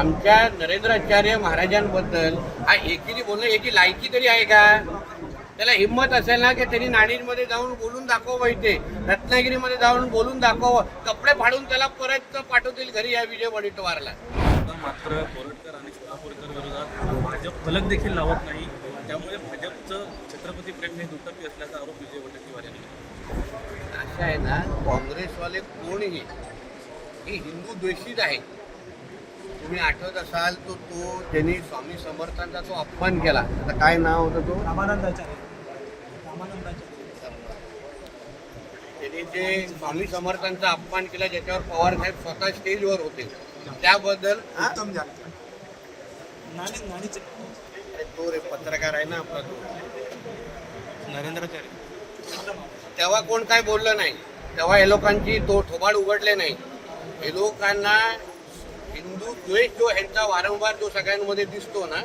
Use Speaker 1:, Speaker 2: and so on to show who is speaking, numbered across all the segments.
Speaker 1: आमच्या नरेंद्राचार्य महाराजांबद्दल हा एकीने बोलणं याची लायकी तरी आहे का? त्याला हिंमत असेल ना की त्यांनी नाणीमध्ये जाऊन बोलून दाखवावं इथे रत्नागिरीमध्ये जाऊन बोलून दाखवावं कपडे फाडून त्याला परत पाठवतील घरी या विजय वडेट्टीवारला.
Speaker 2: आता मात्र कोरटकर आणि सोलापूरकर विरोधात भाजप फलक देखील लावत नाही. त्यामुळे भाजपचं छत्रपती प्रेम हे दुटप्पी असल्याचा आरोप विजय वडेट्टीवार यांनी.
Speaker 1: असं आहे ना काँग्रेसवाले कोणही हे हिंदू द्वेषित आहे तुम्ही आठवत असाल तो तो त्यांनी स्वामी समर्थांचा तो अपमान केला. आता काय नाव होतं तो? त्यांनी जे स्वामी समर्थांचा अपमान केला ज्याच्यावर पवार साहेब स्वतः स्टेजवर होते. त्याबद्दल?
Speaker 3: उत्तम
Speaker 1: तो रे पत्रकार आहे ना आपला तो.
Speaker 3: नरेंद्राचार्य.
Speaker 1: तेव्हा कोण काय बोललं नाही. तेव्हा हे लोकांची तो ठोबाड उघडले नाही. हे लोकांना हिंदू द्वेष जो ह्यांचा वारंवार जो सगळ्यांमध्ये दिसतो ना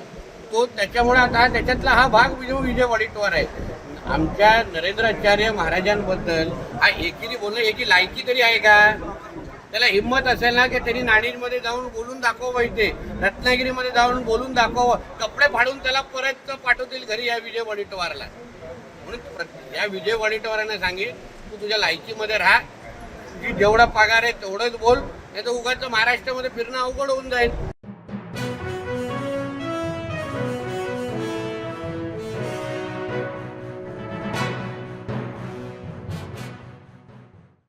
Speaker 1: तो त्याच्यामुळे आता त्याच्यातला हा भाग विजय विजय वडेट्टीवार आहे आमच्या नरेंद्राचार्य महाराजांबद्दल हा एकीने बोलणं याची लायकी तरी आहे का? त्याला हिंमत असेल ना की त्यांनी नाणीमध्ये जाऊन बोलून दाखवावं इथे रत्नागिरीमध्ये जाऊन बोलून दाखवावं कपडे फाडून त्याला परत पाठवतील घरी या विजय वडेट्टीवारला. म्हणून या विजय वडेट्टीवारांना सांगेल तू तुझ्या लायकीमध्ये राहा तुझी जेवढा पगार आहे तेवढंच बोल नाही तर उगाच महाराष्ट्रामध्ये फिरणं अवघड होऊन जाईल.